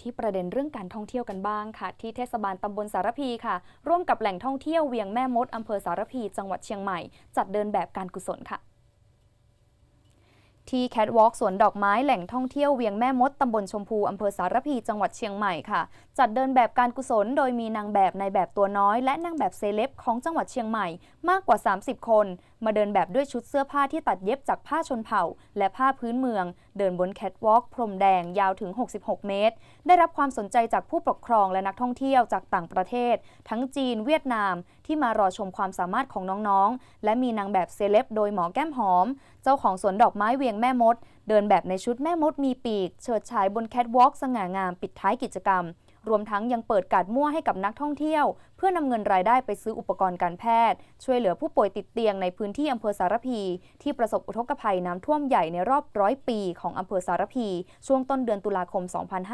ที่ประเด็นเรื่องการท่องเที่ยวกันบ้างค่ะ ที่เทศบาลตำบลสารพีค่ะ ร่วมกับแหล่งท่องเที่ยวเวียงแม่มดอำเภอสารพี จังหวัดเชียงใหม่ จัดเดินแบบการกุศลค่ะ ที่แคทวอล์กสวนดอกไม้แหล่งท่องเที่ยวเวียงแม่มดตำบลชมพูอำเภอสารพีจังหวัดเชียงใหม่ค่ะ จัดเดินแบบการกุศล โดยมีนางแบบในแบบตัวน้อย และนางแบบเซเลบของจังหวัดเชียงใหม่มากกว่า 30 คน มาเดินแบบด้วยชุดเสื้อผ้าที่ตัดเย็บจากผ้าชนเผ่า และผ้าพื้นเมือง เดินบนแคทวอล์กพรมแดงยาวถึง 66 เมตร ได้รับความสนใจจากผู้ปกครองและนักท่องเที่ยวจากต่างประเทศ ทั้งจีนเวียดนาม ที่มารอชมความสามารถของน้องๆ และมีนางแบบเซเลบโดยหมอแก้มหอม เจ้าของสวนดอกไม้เวียงแม่มด เดินแบบในชุดแม่มดมีปีก เฉิดฉายบนแคทวอล์กสง่างามปิดท้ายกิจกรรม รวมทั้งยังเปิดการมั่วให้กับนักท่องเที่ยว เพื่อนำเงินรายได้ไปซื้ออุปกรณ์การแพทย์ ช่วยเหลือผู้ป่วยติดเตียงในพื้นที่อำเภอสารพี ที่ประสบอุทกภัยน้ำท่วมใหญ่ในรอบร้อยปี ของอำเภอสารพี ช่วงต้นเดือนตุลาคม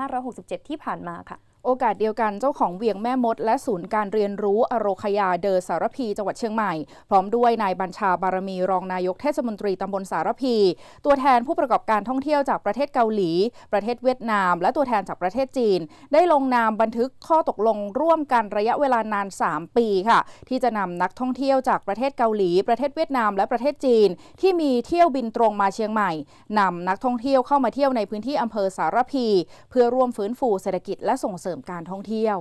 2567 ที่ผ่านมาค่ะ โอกาสเดียวกันเจ้าของเวียงแม่มด และศูนย์การเรียนรู้อโรคยาเดอสารพีจังหวัดเชียงใหม่ พร้อมด้วยนายบัญชาบารมีรองนายกเทศมนตรีตำบลสารพี ตัวแทนผู้ประกอบการท่องเที่ยวจากประเทศเกาหลี ประเทศเวียดนาม และตัวแทนจากประเทศจีน ได้ลงนามบันทึกข้อตกลงร่วมกันระยะเวลานาน 3 ปีค่ะ ที่จะนำนักท่องเที่ยวจากประเทศเกาหลี ประเทศเวียดนาม และประเทศจีน ที่มีเที่ยวบินตรงมาเชียงใหม่นำนักท่องเที่ยวเข้ามาเที่ยวในพื้นที่อำเภอสารพี เพื่อร่วมฟื้นฟูเศรษฐกิจและส่งเสริริมการท่องเที่ยว